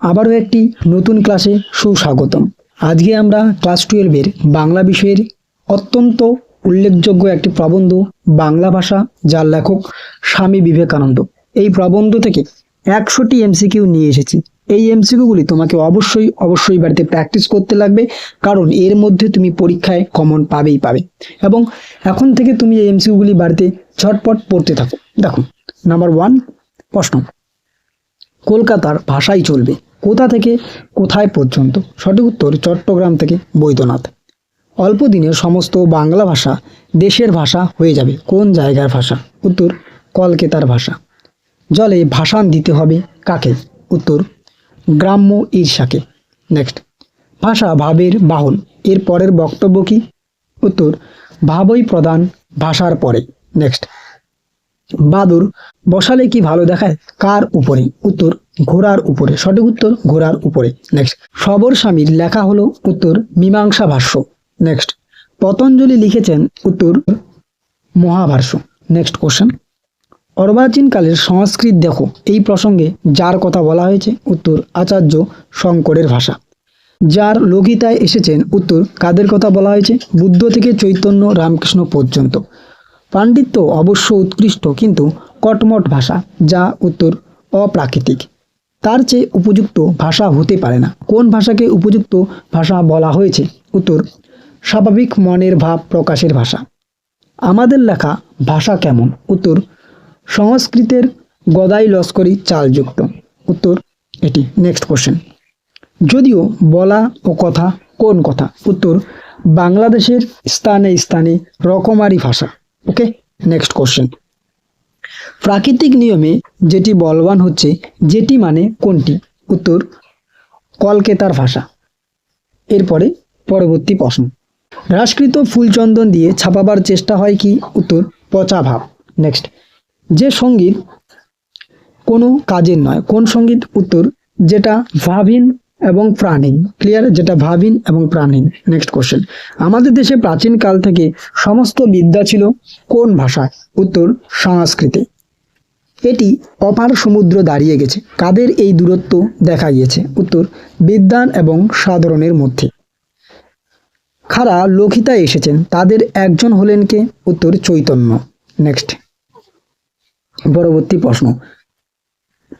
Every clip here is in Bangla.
আবারও একটি নতুন ক্লাসে সুস্বাগতম। আজকে আমরা ক্লাস টুয়েলভের বাংলা বিষয়ের অত্যন্ত উল্লেখযোগ্য একটি প্রবন্ধ বাংলা ভাষা, যার লেখক স্বামী বিবেকানন্দ। এই প্রবন্ধ থেকে একশোটি এমসিকিউ নিয়ে এসেছি। এই এমসিকিউগুলি তোমাকে অবশ্যই অবশ্যই বাড়িতে প্র্যাকটিস করতে লাগবে, কারণ এর মধ্যে তুমি পরীক্ষায় কমন পাবেই পাবে। এবং এখন থেকে তুমি এই এমসিকিউগুলি বাড়িতে ঝটপট পড়তে থাকো। দেখো নাম্বার ওয়ান প্রশ্ন, কলকাতার ভাষাই চলবে। কোথা থেকে, কোথায় পর্যন্ত? সঠিক উত্তর চট্টগ্রাম থেকে বৈদ্যনাথ। অল্প দিনে সমস্ত বাংলা ভাষা দেশের ভাষা হয়ে যাবে। কোন জায়গার ভাষা? উত্তর, কলকাতার ভাষা। জলে ভাষান দিতে হবে কাকে? উত্তর, গ্রাম্য ঈর্ষাকে। নেক্সট ভাষা ভাবের বাহন। এর পরের বক্তব্য কি? উত্তর, ভাবই প্রধান ভাষার পরে। নেক্সট বাদুর বসালে কি ভালো দেখায়? কার উপরে উত্তর ঘোড়ার উপরে। সঠিক উত্তর, ঘোড়ার উপরে। নেক্সট সবর স্বামীর লেখা হলো উত্তর মীমাংসা ভাষ্য। নেক্সট পতঞ্জলি লিখেছেন উত্তর মহাভাষ্য। নেক্সট কোশ্চেন অর্বাচীনকালের সংস্কৃত দেখো। এই প্রসঙ্গে যার কথা বলা হয়েছে উত্তর আচার্য শঙ্করের ভাষা। যার লোকিতায় এসেছেন উত্তর কাদের কথা বলা হয়েছে? বুদ্ধ থেকে চৈতন্য রামকৃষ্ণ পর্যন্ত। পাণ্ডিত্য অবশ্য উৎকৃষ্ট, কিন্তু কটমট ভাষা, যা উত্তর অপ্রাকৃতিক। তার চেয়ে উপযুক্ত ভাষা হতে পারে না। কোন ভাষাকে উপযুক্ত ভাষা বলা হয়েছে? উত্তর, স্বাভাবিক মনের ভাব প্রকাশের ভাষা। আমাদের লেখা ভাষা কেমন? উত্তর, সংস্কৃতের গদাই লস্করি চালযুক্ত। উত্তর, এটি নেক্সট কোশ্চেন যদিও বলা ও কথা কোন কথা? উত্তর, বাংলাদেশের স্থানে স্থানে রকমারি ভাষা। ওকে নেক্সট কোশ্চেন প্রাকৃতিক নিয়মে যেটি বলবান হচ্ছে, যেটি মানে কোনটি? উত্তর, কলকেতার ভাষা। এরপরে পরবর্তী প্রশ্ন। হ্রাসকৃত ফুলচন্দন দিয়ে ছাপাবার চেষ্টা হয় কি? উত্তর, পচা ভাব। নেক্সট যে সংগীত কোনো কাজের নয়। কোন সংগীত? উত্তর, যেটা ভাবিন এবং প্রাণীন। ক্লিয়ার যেটা ভাবিন এবং প্রাণীন। নেক্সট কোশ্চেন আমাদের দেশে প্রাচীন কাল থেকে সমস্ত বিদ্যা ছিল কোন ভাষায়? উত্তর, সংস্কৃতে। এটি অপার সমুদ্র দাঁড়িয়ে গেছে। কাদের এই দূরত্ব দেখা গিয়েছে? উত্তর বিদ্যান এবং সাধারণের মধ্যে। খারা লোকিতায় এসেছেন। তাদের একজন হলেন কে? উত্তর, চৈতন্য। নেক্সট পরবর্তী প্রশ্ন।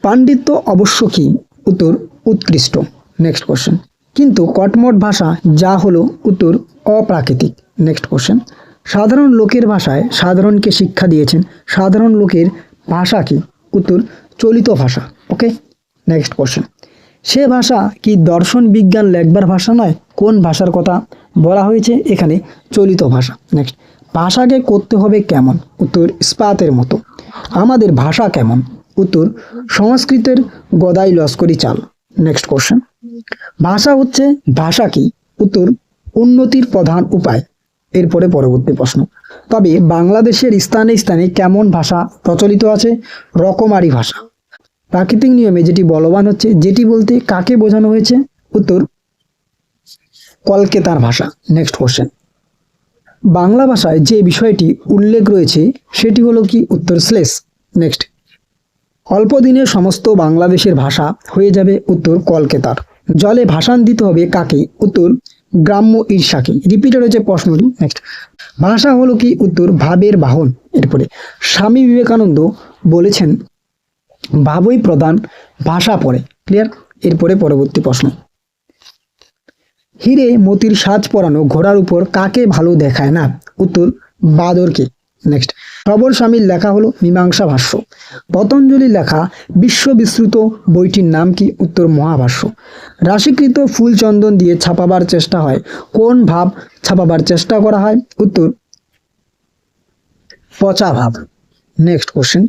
পাণ্ডিত্য অবশ্য কি? উত্তর, উৎকৃষ্ট। নেক্সট কোশ্চেন কিন্তু কটমট ভাষা যা হলো, উত্তর, অপ্রাকৃতিক। নেক্সট কোশ্চেন সাধারণ লোকের ভাষায় সাধারণকে শিক্ষা দিয়েছেন। সাধারণ লোকের ভাষা কি? উত্তর, চলিত ভাষা ওকে নেক্সট কোশ্চেন সে ভাষা কি দর্শন বিজ্ঞান লেখবার ভাষা নয়? কোন ভাষার কথা বলা হয়েছে এখানে? চলিত ভাষা। নেক্সট ভাষাকে করতে হবে কেমন? উত্তর, ইস্পাতের মতো। আমাদের ভাষা কেমন? উত্তর, সংস্কৃতের গদাই লস্করি চাল। নেক্সট কোশ্চেন ভাষা হচ্ছে ভাষা কি? উত্তর, উন্নতির প্রধান উপায়। এরপরে পরবর্তী প্রশ্ন। তবে বাংলাদেশের স্থানে স্থানে কেমন ভাষা প্রচলিত আছে? রকমারি ভাষা। প্রাকৃতিক নিয়মে যেটি বলবান হচ্ছে, যেটি বলতে কাকে বোঝানো হয়েছে? উত্তর, কলকেতার ভাষা। নেক্সট কোশ্চেন বাংলা ভাষায় যে বিষয়টি উল্লেখ রয়েছে, সেটি হলো কি উত্তর শ্লেষ? নেক্সট অল্প দিনে সমস্ত বাংলাদেশের ভাষা হয়ে যাবে উত্তর কলকাতার। জলে ভাষান দিতে হবে কাকে? উত্তর গ্রাম্য ঈর্ষাকে। রিপিটেড হয়েছে প্রশ্নটি। নেক্সট ভাষা হলো কি উত্তর? ভাবের বাহন। এরপরে স্বামী বিবেকানন্দ বলেছেন, ভাবই প্রধান, ভাষা পড়ে। ক্লিয়ার এরপরে পরবর্তী প্রশ্ন। হিরে মতির সাজ পরানো ঘোড়ার উপর কাকে ভালো দেখায় না? উত্তর, বাদরকে। নেক্সট সবর স্বামীর লেখা হলো মীমাংসা ভাষ্য। পতঞ্জলির লেখা বিশ্ববিশ্রুত বইটির নাম কি? উত্তর, মহাভাষ্য। রাশিকৃত ফুল চন্দন দিয়ে ছাপাবার চেষ্টা হয়। কোন ভাব ছাপাবার চেষ্টা করা হয়? উত্তর পচা ভাব। নেক্সট কোশ্চেন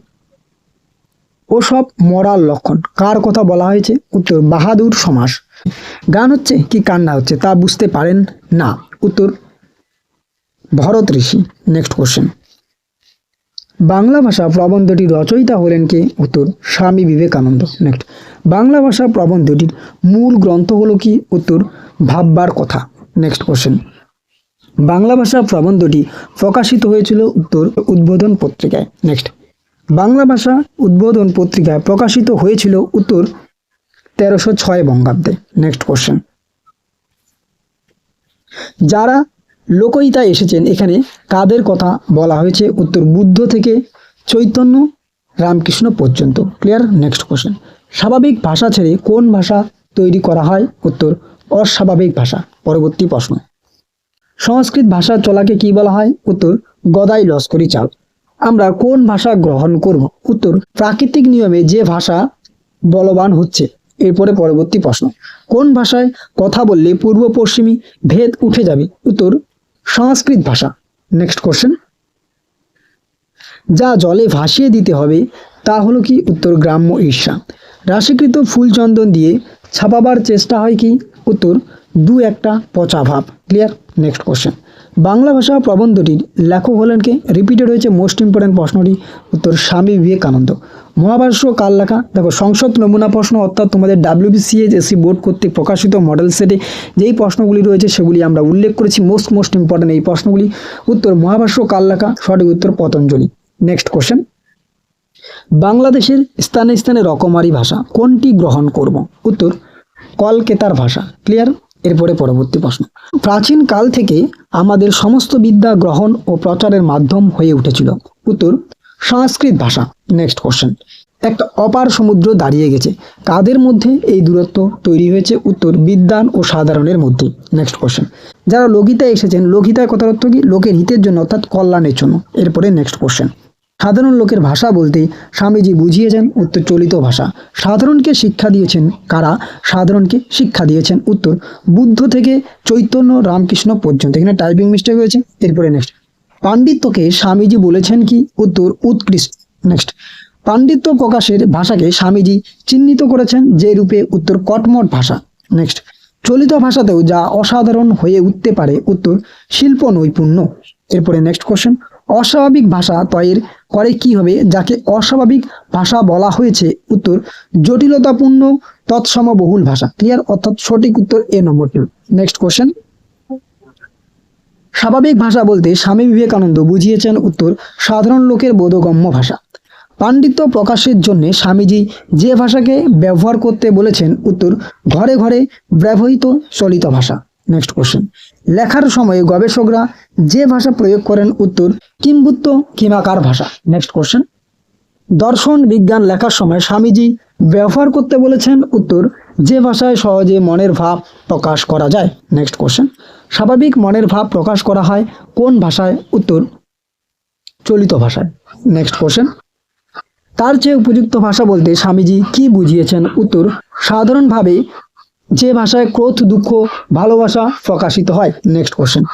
ওসব মরার লক্ষণ। কার কথা বলা হয়েছে? উত্তর, বাহাদুর সমাস। গান হচ্ছে? কি কান্না হচ্ছে? তা বুঝতে পারেন না। উত্তর, ভরত ঋষি। নেক্সট কোশ্চেন বাংলা ভাষা প্রবন্ধটির রচয়িতা হলেন কে? উত্তর, স্বামী বিবেকানন্দ। নেক্সট বাংলা ভাষা প্রবন্ধটির মূল গ্রন্থ হলো কি? উত্তর, ভাববার কথা। নেক্সট কোশ্চেন বাংলা ভাষা প্রবন্ধটি প্রকাশিত হয়েছিল উত্তর উদ্বোধন পত্রিকায়। নেক্সট বাংলা ভাষা উদ্বোধন পত্রিকায় প্রকাশিত হয়েছিল উত্তর তেরোশো ছয় বঙ্গাব্দে। নেক্সট কোশ্চেন যারা লোকইতায় এসেছেন এখানে, কাদের কথা বলা হয়েছে উত্তর বুদ্ধ থেকে চৈতন্য রামকৃষ্ণ পর্যন্ত? ক্লিয়ার নেক্সট কোশ্চেন স্বাভাবিক ভাষা ছেড়ে কোন ভাষা তৈরি করা হয়? উত্তর, অস্বাভাবিক ভাষা। পরবর্তী প্রশ্ন। সংস্কৃত ভাষা চলাকে কি বলা হয়? উত্তর, গদাই লস্করি চাল। আমরা কোন ভাষা গ্রহণ করব? উত্তর, প্রাকৃতিক নিয়মে যে ভাষা বলবান হচ্ছে। এরপরে পরবর্তী প্রশ্ন। কোন ভাষায় কথা বললে পূর্ব পশ্চিমী ভেদ উঠে যাবে? উত্তর, সংস্কৃত ভাষা। নেক্সট কোশ্চেন যা জলে ভাসিয়ে দিতে হবে, তা হলো কি? উত্তর, গ্রাম্য ঈর্ষা। রাশিকৃত ফুলচন্দন দিয়ে ছাপাবার চেষ্টা হয় কি? উত্তর দু একটা পচা ভাব। ক্লিয়ার নেক্সট কোশ্চেন বাংলা ভাষা প্রবন্ধটির লেখক হলেন কে? রিপিটেড হয়েছে মোস্ট ইম্পর্ট্যান্ট প্রশ্নটি। উত্তর স্বামী বিবেকানন্দ। মহাভাষ্য কাল লেখা দেখো, সংসদ নমুনা প্রশ্ন, অর্থাৎ তোমাদের ডাব্লিউবিসিএস এসি বোর্ড কর্তৃক প্রকাশিত মডেল সেটে যেই প্রশ্নগুলি রয়েছে, সেগুলি আমরা উল্লেখ করেছি মোস্ট মোস্ট ইম্পর্ট্যান্ট এই প্রশ্নগুলি। উত্তর মহাভাষ্য কাল লেখা সঠিক উত্তর, পতঞ্জলি। নেক্সট কোশ্চেন বাংলাদেশের স্থানে স্থানে রকমারি ভাষা কোনটি গ্রহণ করব? উত্তর, কলকেতার ভাষা। ক্লিয়ার এরপরে পরবর্তী প্রশ্ন। প্রাচীন কাল থেকে আমাদের সমস্ত বিদ্যা গ্রহণ ও প্রচারের মাধ্যম হয়ে উঠেছিল। উত্তর, সংস্কৃত ভাষা। নেক্সট কোশ্চেন একটা অপার সমুদ্র দাঁড়িয়ে গেছে। কাদের মধ্যে এই দূরত্ব তৈরি হয়েছে? উত্তর, বিদ্যান ও সাধারণের মধ্যে। নেক্সট কোশ্চেন যারা লোকিতায় এসেছেন লোকিতায় কথার অর্থ কি? লোকের হিতের জন্য, অর্থাৎ কল্যাণের জন্য। এরপরে নেক্সট কোশ্চেন সাধারণ লোকের ভাষা বলতে স্বামীজি বুঝিয়েছেন উত্তর চলিত ভাষা। সাধারণকে শিক্ষা দিয়েছেন কারা? সাধারণকে শিক্ষা দিয়েছেন উত্তর বুদ্ধ থেকে চৈতন্য রামকৃষ্ণ পর্যন্ত। এখানে টাইপিং মিস্টেক হয়েছে, এরপরে নেক্সট পাণ্ডিত্যকে স্বামীজি বলেছেন কি? উত্তর উৎকৃষ্ট। নেক্সট পাণ্ডিত্য প্রকাশের ভাষাকে স্বামীজি চিহ্নিত করেছেন যে রূপে উত্তর কটমট ভাষা। নেক্সট চলিত ভাষাতেও যা অসাধারণ হয়ে উঠতে পারে উত্তর শিল্প নৈপুণ্য এরপরে নেক্সট কোশ্চেন অস্বাভাবিক ভাষা তয়ের করে কি হবে? যাকে অস্বাভাবিক ভাষা বলা হয়েছে। উত্তর, জটিলতাপূর্ণ, তৎসম বহুল ভাষা। ক্লিয়ার অর্থাৎ সঠিক উত্তর এ নম্বরটি নেক্সট কোশ্চেন স্বাভাবিক ভাষা বলতে স্বামী বিবেকানন্দ বুঝিয়েছেন উত্তর, সাধারণ লোকের বোধগম্য ভাষা। পাণ্ডিত্য প্রকাশের জন্য স্বামীজি যে ভাষাকে ব্যবহার করতে বলেছেন, উত্তর, ঘরে ঘরে ব্যবহৃত চলিত ভাষা। নেক্সট কোশ্চেন লেখার সময় গবেষকরা যে ভাষা প্রয়োগ করেন উত্তর কিম্বুত্ত কিমাকার ভাষা। নেক্সট কোশ্চেন দর্শন বিজ্ঞান লেখার সময় স্বামীজি ব্যবহার করতে বলেছেন উত্তর যে ভাষায় সহজে মনের ভাব প্রকাশ করা যায়। নেক্সট কোশ্চেন স্বাভাবিক মনের ভাব প্রকাশ করা হয় কোন ভাষায়? উত্তর চলিত ভাষায়। নেক্সট কোশ্চেন তার চেয়ে উপযুক্ত ভাষা বলতে স্বামীজি কি বুঝিয়েছেন? উত্তর, সাধারণভাবে যে ভাষায় ক্রোধ, দুঃখ, ভালোবাসা প্রকাশিত হয়। নেক্সট কোশ্চেন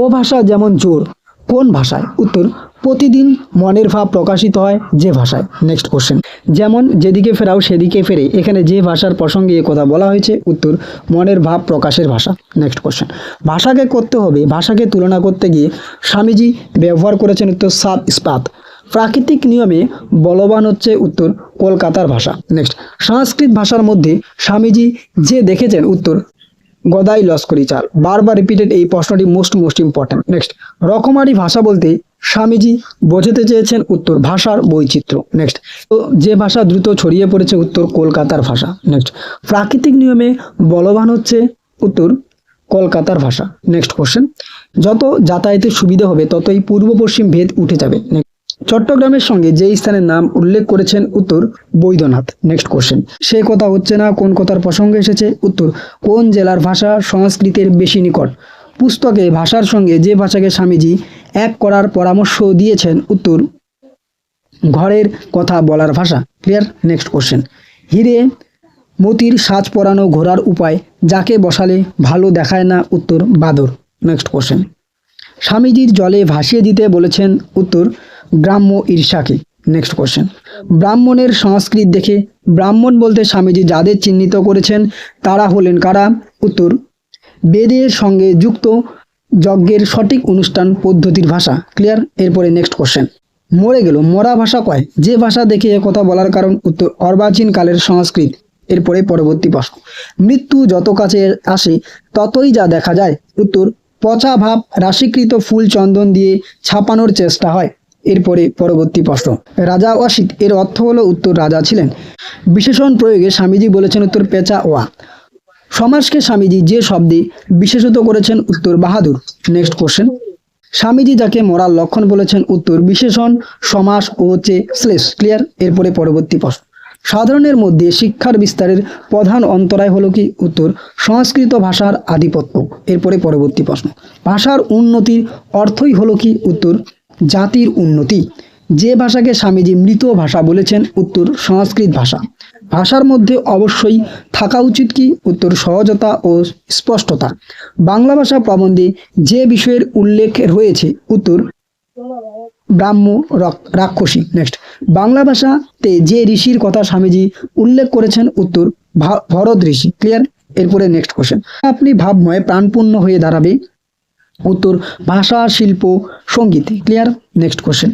ও ভাষা যেমন জোর, কোন ভাষায়? উত্তর, প্রতিদিন মনের ভাব প্রকাশিত হয় যে ভাষায়। নেক্সট কোশ্চেন যেমন যেদিকে ফেরাও সেদিকে ফেরে, এখানে যে ভাষার প্রসঙ্গে কথা বলা হয়েছে, উত্তর, মনের ভাব প্রকাশের ভাষা। নেক্সট কোশ্চেন ভাষাকে করতে হবে, ভাষাকে তুলনা করতে গিয়ে স্বামীজি ব্যবহার করেছেন উত্তর সাত ইস্পাত। প্রাকৃতিক নিয়মে বলবান হচ্ছে উত্তর কলকাতার ভাষা। নেক্সট সংস্কৃত ভাষার মধ্যে স্বামীজি যে দেখেছেন উত্তর গদাই লস্করি চাল। বারবার রিপিটেড এই প্রশ্নটি মোস্ট মোস্ট ইম্পর্ট্যান্ট নেক্সট রকমারি ভাষা বলতে স্বামীজি বোঝাতে চেয়েছেন উত্তর ভাষার বৈচিত্র্য। নেক্সট তো যে ভাষা দ্রুত ছড়িয়ে পড়েছে উত্তর কলকাতার ভাষা। নেক্সট প্রাকৃতিক নিয়মে বলবান হচ্ছে উত্তর কলকাতার ভাষা। নেক্সট কোশ্চেন যত যাতায়াতের সুবিধা হবে ততই পূর্ব পশ্চিম ভেদ উঠে যাবে। Next, চট্টগ্রামের সঙ্গে যে স্থানের নাম উল্লেখ করেছেন উত্তর বৈদ্যনাথ। নেক্সট কোশ্চেন সে কথা হচ্ছে না কোন কথার প্রসঙ্গে এসেছে? উত্তর, কোন জেলার ভাষা সংস্কৃতের বেশি নিকট? পুস্তকে ভাষার সঙ্গে যে ভাষাকে স্বামীজি এক করার পরামর্শ দিয়েছেন, উত্তর, ঘরের কথা বলার ভাষা। ক্লিয়ার নেক্সট কোশ্চেন হিরে মতির সাজ পরানো ঘোরার উপায় যাকে বসালে ভালো দেখায় না? উত্তর, বাদর। নেক্সট কোশ্চেন স্বামীজির জলে ভাসিয়ে দিতে বলেছেন, উত্তর গ্রাম্য ঈর্ষাকে। নেক্সট কোশ্চেন ব্রাহ্মণের সংস্কৃত দেখে ব্রাহ্মণ বলতে স্বামীজি যাদের চিহ্নিত করেছেন, তারা হলেন কারা? উত্তর, বেদের সঙ্গে যুক্ত যজ্ঞের সঠিক অনুষ্ঠান পদ্ধতির ভাষা। ক্লিয়ার এরপরে নেক্সট কোশ্চেন মরে গেল, মরা ভাষা কয়? যে ভাষা দেখে কথা বলার কারণ উত্তর, অর্বাচীন কালের সংস্কৃত। এরপরে পরবর্তী প্রশ্ন। মৃত্যু যত কাছে আসে, ততই যা দেখা যায়। উত্তর, পচা ভাব রাশিকৃত ফুল চন্দন দিয়ে ছাপানোর চেষ্টা হয়। এরপরে পরবর্তী প্রশ্ন। রাজা ওয়াসিদ এর অর্থ হলো উত্তর রাজা ছিলেন। বিশেষণ প্রয়োগে স্বামীজি বলেছেন উত্তর পেঁচা ওয়া। সমাজকে স্বামীজি যে শব্দে বিশেষত করেছেন উত্তর বাহাদুর। নেক্সট কোশ্চেন স্বামীজি যাকে মরার লক্ষণ বলেছেন উত্তর বিশেষণ, সমাস ও হচ্ছে শ্লেষ। ক্লিয়ার এরপরে পরবর্তী প্রশ্ন। সাধারণের মধ্যে শিক্ষার বিস্তারের প্রধান অন্তরায় হলো কি? উত্তর সংস্কৃত ভাষার আধিপত্য। এরপরে পরবর্তী প্রশ্ন। ভাষার উন্নতির অর্থই হলো কি? উত্তর জাতির উন্নতি। যে ভাষাকে স্বামীজি মৃত ভাষা বলেছেন, উত্তর সংস্কৃত ভাষা। ভাষার মধ্যে অবশ্যই থাকা উচিত কি? উত্তর সহজতা ও স্পষ্টতা। বাংলা ভাষা প্রবন্ধে যে বিষয়ের উল্লেখ রয়েছে, উত্তর ব্রাহ্ম রাক্ষসী। নেক্সট বাংলা ভাষাতে যে ঋষির কথা স্বামীজি উল্লেখ করেছেন, উত্তর ভরত ঋষি। ক্লিয়ার এরপরে নেক্সট কোশ্চেন আপনি ভাবময়, প্রাণপূর্ণ হয়ে দাঁড়াবে। উত্তর ভাষা, শিল্প, সংগীত। ক্লিয়ার নেক্সট কোশ্চেন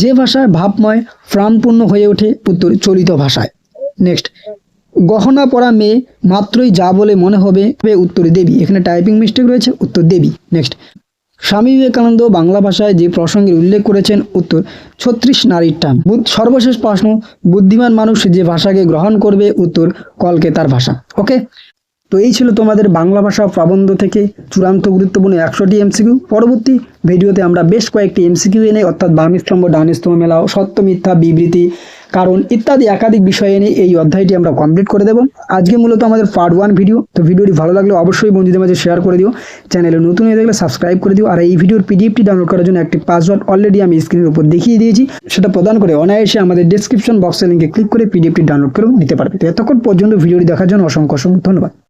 যে ভাষায় ভাবময়, প্রাণপূর্ণ হয়ে ওঠে উত্তর চলিত ভাষায়। নেক্সট গহনা পরা মেয়ে মাত্রই যা বলে মনে হবে উত্তর দেবী। এখানে টাইপিং মিস্টেক রয়েছে, উত্তর দেবী। নেক্সট স্বামী বিবেকানন্দ বাংলা ভাষায় যে প্রসঙ্গের উল্লেখ করেছেন, উত্তর ছত্রিশ নারীর টান। সর্বশেষ প্রশ্ন, বুদ্ধিমান মানুষ যে ভাষাকে গ্রহণ করবে, উত্তর কলকেতার ভাষা। ওকে তো এই ছিল তোমাদের বাংলা ভাষা প্রবন্ধ থেকে চূড়ান্ত গুরুত্বপূর্ণ একশোটি এমসিকিউ পরবর্তী ভিডিওতে আমরা বেশ কয়েকটি এমসিকিউ এনে অর্থাৎ বাম স্তম্ভ ডান সত্য, মিথ্যা, বিবৃতি, কারণ ইত্যাদি একাধিক বিষয় এনে এই অধ্যায়টি আমরা কমপ্লিট করে দেবো। আজকে মূলত আমাদের পার্ট ওয়ান ভিডিও তো ভিডিওটি ভালো লাগলে অবশ্যই বন্ধুদের মাঝে শেয়ার করে দিও। চ্যানেলে নতুন হয়ে থাকলে সাবস্ক্রাইব করে দিও। আর এই ভিডিওর পিডিএফটি ডাউনলোড করার জন্য একটি পাসওয়ার্ড অলরেডি আমি স্ক্রিনের উপর দেখিয়ে দিয়েছি। সেটা প্রদান করে অনায়াসে আমাদের ডিসক্রিপশন বক্সের লিঙ্কে ক্লিক করে পিডিএফটি ডাউনলোড করেও নিতে পারবে। তো এতক্ষণ পর্যন্ত ভিডিওটি দেখার জন্য অসংখ্য অসংখ্য ধন্যবাদ।